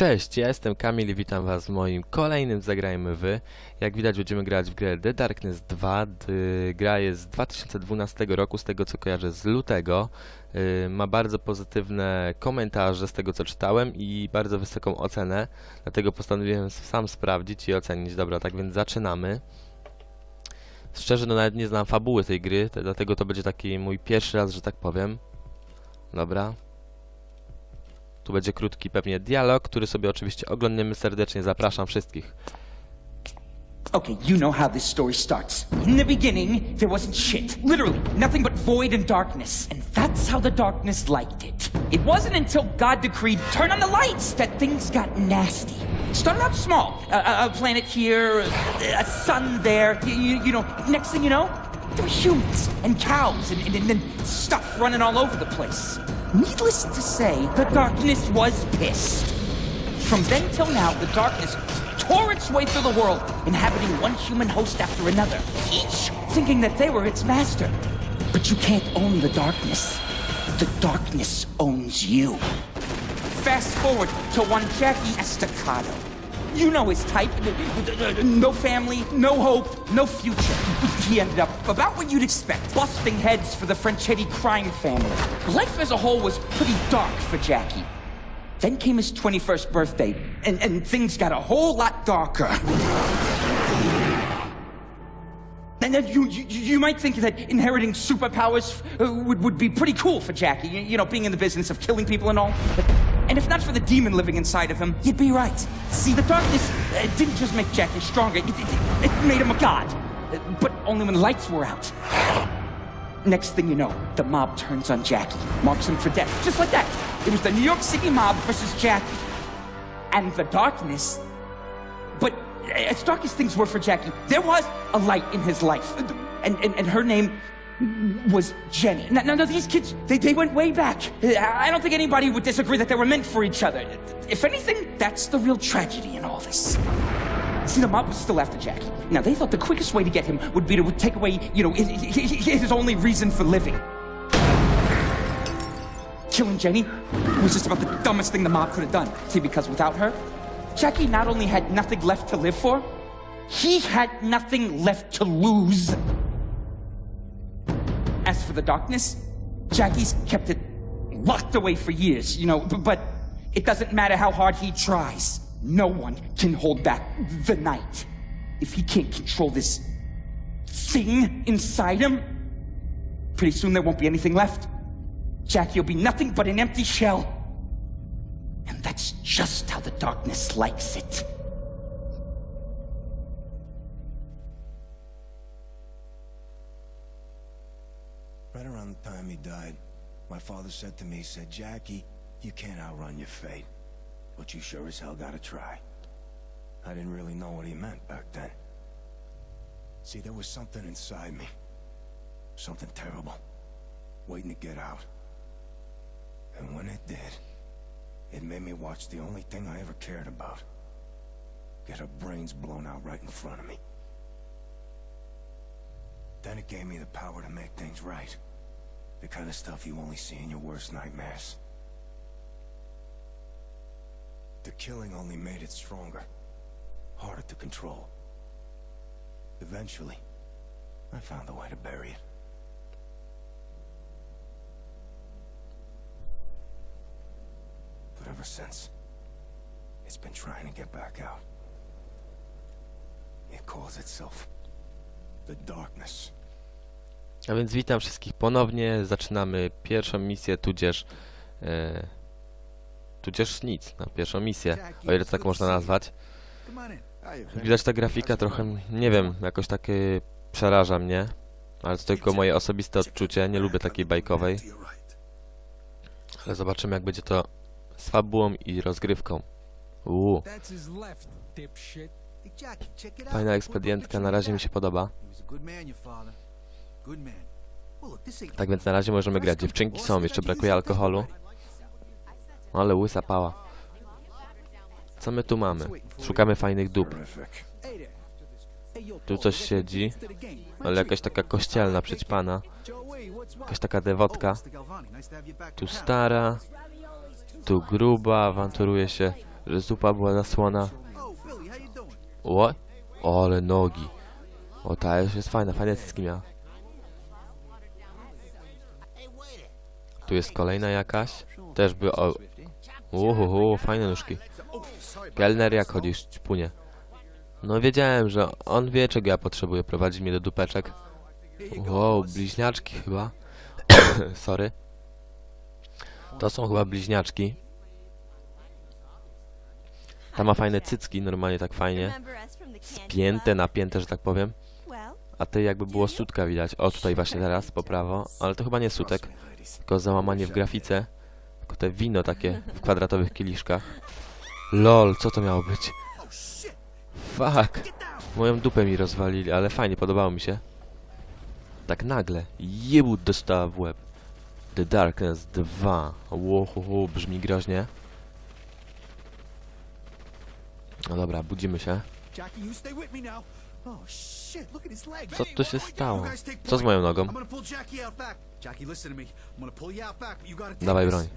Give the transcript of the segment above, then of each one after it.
Cześć, ja jestem Kamil i witam was w moim kolejnym Zagrajmy Wy. Jak widać będziemy grać w grę The Darkness 2. D- gra jest z 2012 roku, z tego co kojarzę z lutego. Y, Ma bardzo pozytywne komentarze z tego co czytałem i bardzo wysoką ocenę. Dlatego postanowiłem sam sprawdzić i ocenić. Dobra, tak więc zaczynamy. Szczerze, no nawet nie znam fabuły tej gry, dlatego to będzie taki mój pierwszy raz, że tak powiem. Dobra. Tu będzie krótki pewnie dialog, który sobie oczywiście oglądniemy serdecznie. Zapraszam wszystkich. Okay, you know how this story starts. In the beginning, there wasn't shit. Literally, nothing but void and darkness. And that's how the darkness liked it. It wasn't until God decreed, turn on the lights, that things got nasty. Started out small. A, a, planet here, a, sun there. You, you, you know, next thing you know, there were humans and cows and, and, and stuff running all over the place. Needless to say, the darkness was pissed. From then till now, the darkness tore its way through the world, inhabiting one human host after another, each thinking that they were its master. But you can't own the darkness. The darkness owns you. Fast forward to one Jackie Estacado. You know his type. No family, no hope, no future. He ended up about what you'd expect, busting heads for the Franchetti crime family. Life as a whole was pretty dark for Jackie. Then came his 21st birthday, and, and things got a whole lot darker. And then you, you, you might think that inheriting superpowers uh, would, would be pretty cool for Jackie, you, know, being in the business of killing people and all. But, and if not for the demon living inside of him, you'd be right. See, the darkness uh, didn't just make Jackie stronger, it, it, it made him a god. Uh, But only when the lights were out. Next thing you know, the mob turns on Jackie, marks him for death, just like that. It was the New York City mob versus Jackie. And the darkness. But as dark as things were for Jackie, there was a light in his life. And, and, and her name was Jenny. Now, now, now these kids, they, they went way back. I don't think anybody would disagree that they were meant for each other. If anything, that's the real tragedy in all this. See, the mob was still after Jackie. Now, they thought the quickest way to get him would be to take away, you know, his, his, his only reason for living. Killing Jenny was just about the dumbest thing the mob could have done. See, because without her, Jackie not only had nothing left to live for, he had nothing left to lose. For the darkness, Jackie's kept it locked away for years, you know, but it doesn't matter how hard he tries. No one can hold back the night. If he can't control this thing inside him, pretty soon there won't be anything left. Jackie will be nothing but an empty shell. And that's just how the darkness likes it. Died, my father said to me, said, Jackie, you can't outrun your fate, but you sure as hell gotta try. I didn't really know what he meant back then. See, there was something inside me. Something terrible. Waiting to get out. And when it did, it made me watch the only thing I ever cared about. Get her brains blown out right in front of me. Then it gave me the power to make things right. The kind of stuff you only see in your worst nightmares. The killing only made it stronger. Harder to control. Eventually, I found a way to bury it. But ever since, it's been trying to get back out. It calls itself the Darkness. A więc witam wszystkich ponownie. Zaczynamy pierwszą misję, tudzież. E, tudzież nic, no, pierwszą misję, o ile to tak można nazwać. Widać ta grafika trochę, nie wiem, jakoś tak y, przeraża mnie. Ale to tylko moje osobiste odczucie, nie lubię takiej bajkowej. Ale zobaczymy jak będzie to z fabułą i rozgrywką. Uuu, fajna ekspedientka, na razie mi się podoba. Tak więc na razie możemy grać. Dziewczynki są, jeszcze brakuje alkoholu. Ale łysa pała. Co my tu mamy? Szukamy fajnych dup. Tu coś siedzi, ale jakaś taka kościelna up? Jakaś taka dewotka. Tu stara, tu gruba, awanturuje się że zupa była zasłona. O ale nogi. O, ta już jest fajna, fajne cycki miała. Tu jest kolejna jakaś. Też by o... Uhuhu, fajne nóżki. Kelner, jak chodzisz, ćpunie? No wiedziałem, że on wie, czego ja potrzebuję. Prowadzi mnie do dupeczek. Wow, bliźniaczki chyba. Sorry. To są chyba bliźniaczki. Ta ma fajne cycki, normalnie tak fajnie. Spięte, napięte, że tak powiem. A tej jakby było sutka widać. O, tutaj właśnie teraz, po prawo. Ale to chyba nie sutek, tylko załamanie w grafice. Tylko te wino takie w kwadratowych kieliszkach. LOL, co to miało być? Fuck. Moją dupę mi rozwalili, ale fajnie, podobało mi się. Tak nagle. Jebut dostała w łeb. The Darkness 2. Łohoho, brzmi groźnie. No dobra, budzimy się. Oh. Co tu się stało? Co z moją nogą? Dawaj broń.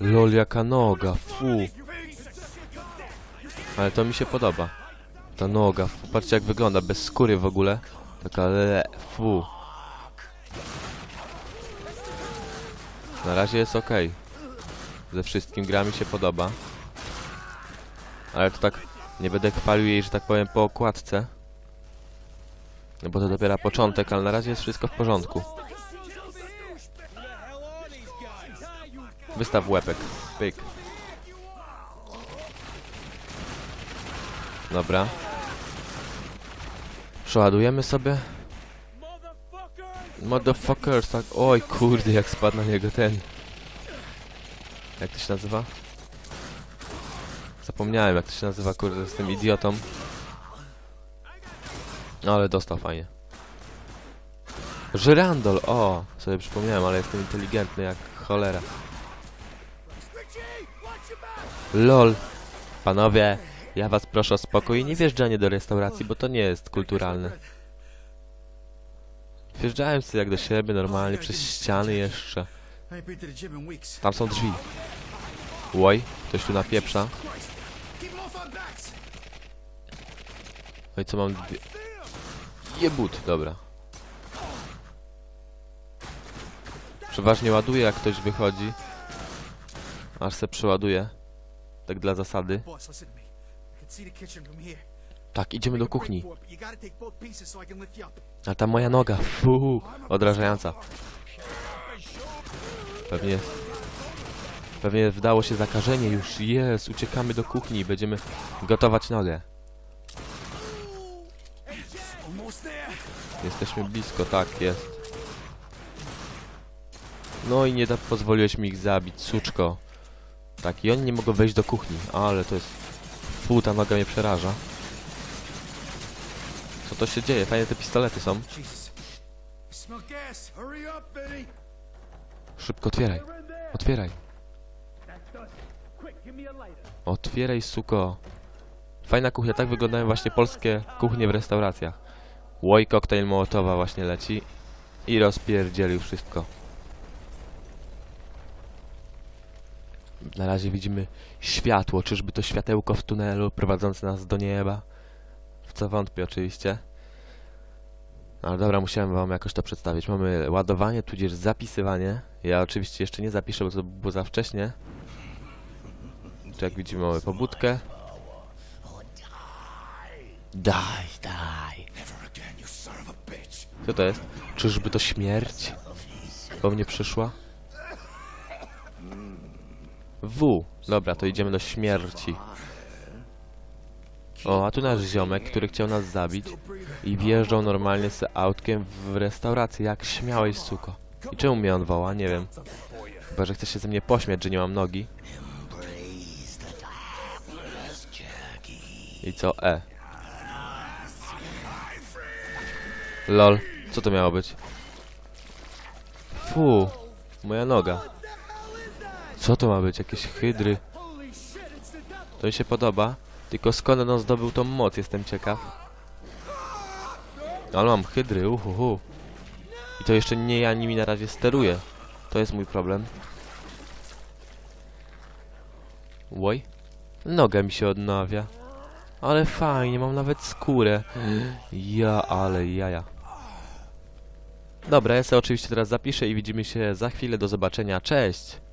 Lol, jaka noga, fu. Ale to mi się podoba. Ta noga, fu. Patrzcie jak wygląda, bez skóry w ogóle. Taka le, fu. Na razie jest ok. Ze wszystkim gra mi się podoba. Ale to tak, nie będę chwalił jej, że tak powiem, po okładce. No bo to dopiero początek, ale na razie jest wszystko w porządku. Wystaw łepek. Pyk. Dobra. Przeładujemy sobie. Motherfuckers, tak. Oj, kurde, jak spadł na niego ten. Jak to się nazywa? Zapomniałem, jak to się nazywa, kurde, z tym idiotą. Ale dostał fajnie. Żyrandol, o! Sobie przypomniałem, ale jestem inteligentny jak cholera. LOL. Panowie, ja was proszę o spokój i nie wjeżdżanie do restauracji, bo to nie jest kulturalne. Wjeżdżałem sobie jak do siebie, normalnie, przez ściany jeszcze. Tam są drzwi. Łoj, ktoś tu napieprza. No i co mam dwie... Jebut, dobra. Przeważnie ładuję jak ktoś wychodzi. Aż se przeładuję. Tak dla zasady. Tak, idziemy do kuchni. A ta moja noga, fuu, odrażająca. Pewnie... Pewnie wdało się zakażenie już. Jest, uciekamy do kuchni. Będziemy gotować nogę. Almost there. Jesteśmy blisko, tak, jest. No i nie da, pozwoliłeś mi ich zabić, suczko. Tak, i oni nie mogą wejść do kuchni, ale to jest... Fu, ta noga mnie przeraża. Co to się dzieje? Fajne te pistolety są. Szybko otwieraj. Otwieraj. Otwieraj, suko. Fajna kuchnia, tak wyglądają właśnie polskie kuchnie w restauracjach. Łoj, koktajl Mołotowa właśnie leci. I rozpierdzielił wszystko. Na razie widzimy światło. Czyżby to światełko w tunelu prowadzące nas do nieba? W co wątpię oczywiście. Ale dobra, musiałem wam jakoś to przedstawić. Mamy ładowanie, tudzież zapisywanie. Ja oczywiście jeszcze nie zapiszę, bo to było za wcześnie. Tu jak widzimy mamy pobudkę. Daj, daj. Co to jest? Czyżby to śmierć? Po mnie przyszła? W. Dobra, to idziemy do śmierci. O, a tu nasz ziomek, który chciał nas zabić i wjeżdżał normalnie z autkiem w restaurację. Jak śmiałeś, suko. I czemu mnie on woła? Nie wiem. Chyba, że chce się ze mnie pośmiać, że nie mam nogi. I co? E. Lol. Co to miało być? Fu. Moja noga. Co to ma być? Jakieś hydry. To mi się podoba. Tylko skąd on zdobył tą moc? Jestem ciekaw. Ale mam hydry, uhuhu. I to jeszcze nie ja nimi na razie steruję. To jest mój problem. Łoj. Noga mi się odnawia. Ale fajnie, mam nawet skórę. Ja, ale jaja. Dobra, ja sobie oczywiście teraz zapiszę i widzimy się za chwilę. Do zobaczenia. Cześć!